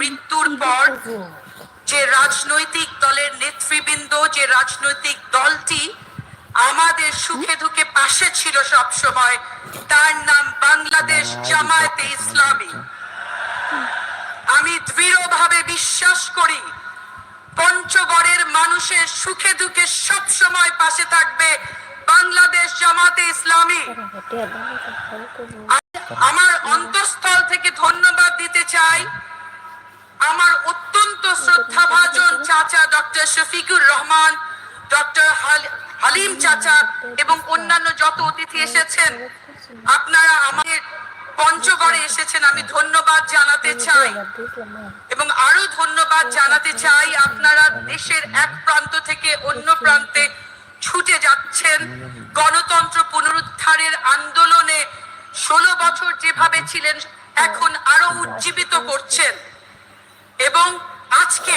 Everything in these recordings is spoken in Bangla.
মৃত্যুর পর যে রাজনৈতিক দলের নেতৃবৃন্দ, যে রাজনৈতিক দলটি আমাদের সুখে দুঃখে পাশে ছিল সব সময়, তার নাম বাংলাদেশ জামায়াতে ইসলামী। আমি দৃঢ়ভাবে বিশ্বাস করি, পঞ্চগড়ের মানুষের সুখে দুঃখে সব সময় পাশে থাকবে বাংলাদেশ জামাতে ইসলামী। আমার অন্তঃস্থল থেকে ধন্যবাদ দিতে চাই আমার অত্যন্ত শ্রদ্ধাভাজন চাচা ডক্টর শফিকুর রহমান, ডক্টর হালিম চাচা এবং অন্যান্য যত অতিথি এসেছেন, আপনারা আমাদের পঞ্চগড়ে এসেছেন, আমি ধন্যবাদ জানাতে চাই। এবং আরও ধন্যবাদ জানাতে চাই, আপনারা দেশের এক প্রান্ত থেকে অন্য প্রান্তে ছুটে যাচ্ছেন। গণতন্ত্র পুনরুদ্ধারের আন্দোলনে ষোলো বছর যেভাবে ছিলেন, এখন আরও উজ্জীবিত করছেন। এবং আজকে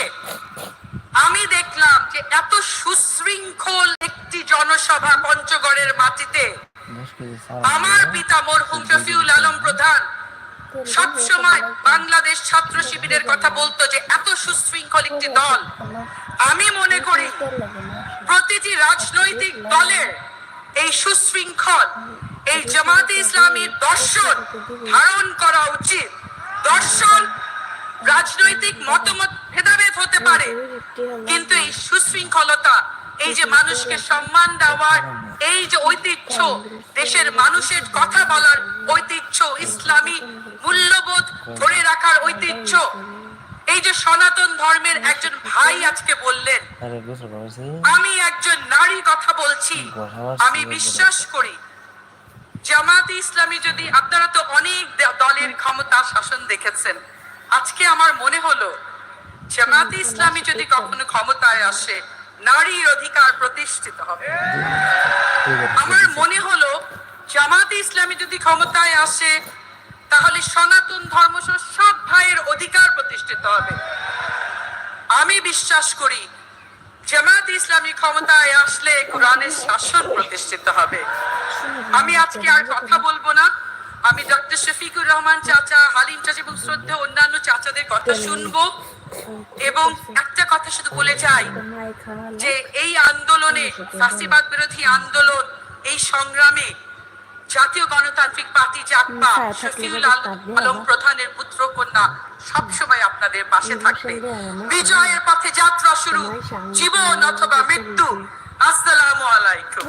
আমি দেখলাম যে এত সুশৃঙ্খল একটি জনসভা পঞ্চগড়ের মাটিতে আমার পিতা মরহুম শফিউল আলম প্রধান সব সময় বাংলাদেশ ছাত্র শিবিরের কথা বলতো যে এত সুশৃঙ্খল একটি দল। আমি মনে করি প্রতিটি রাজনৈতিক দলের এই সুশৃঙ্খল এই জামাতে ইসলামীর দর্শন ধারণ করা উচিত। দর্শন রাজনৈতিক মতামত ভেদাভেদ হতে পারে। কিন্তু এই সুশৃঙ্খলতা, এই যে মানুষকে সম্মান দেওয়ার, এই যে ঐতিহ্য, দেশের মানুষের কথা বলার ঐতিহ্য, ইসলামী মূল্যবোধ ধরে রাখার ঐতিহ্য, এই যে সনাতন ধর্মের একজন ভাই আজকে বললেন, আমি একজন নারী কথা বলছি, আমি বিশ্বাস করি জামাতে ইসলামী যদি আপনারা তো অনেক দলের ক্ষমতা শাসন দেখেছেন আজকে আমার মনে হলো জামাতে ইসলামী যদি কখনো ক্ষমতায় আসে, নারীর অধিকার প্রতিষ্ঠিত হবে। আমার মনে হলো জামাতে ইসলামী যদি ক্ষমতায় আসে, তাহলে সনাতন ধর্ম সব ভাইয়ের অধিকার প্রতিষ্ঠিত হবে। আমি বিশ্বাস করি জামাত ইসলামী ক্ষমতায় আসলে কোরআনের শাসন প্রতিষ্ঠিত হবে। আমি আজকে আর কথা বলব না। আমি ডক্টর শফিকুর রহমান চাচা হালিম চাচা এবং শ্রদ্ধা অন্যান্য চাচাদের কথা শুনব। এবং একটা কথা শুধু বলে যাই যে এই আন্দোলনে ফাঁসিবাদ বিরোধী আন্দোলন এই সংগ্রামে জাতীয় গণতান্ত্রিক পার্টি জাকপা শফিউল আলম প্রধানের পুত্র কন্যা সবসময় আপনাদের পাশে থাকবে। বিজয়ের পথে যাত্রা শুরু জীবন অথবা মৃত্যু। আসসালামু আলাইকুম।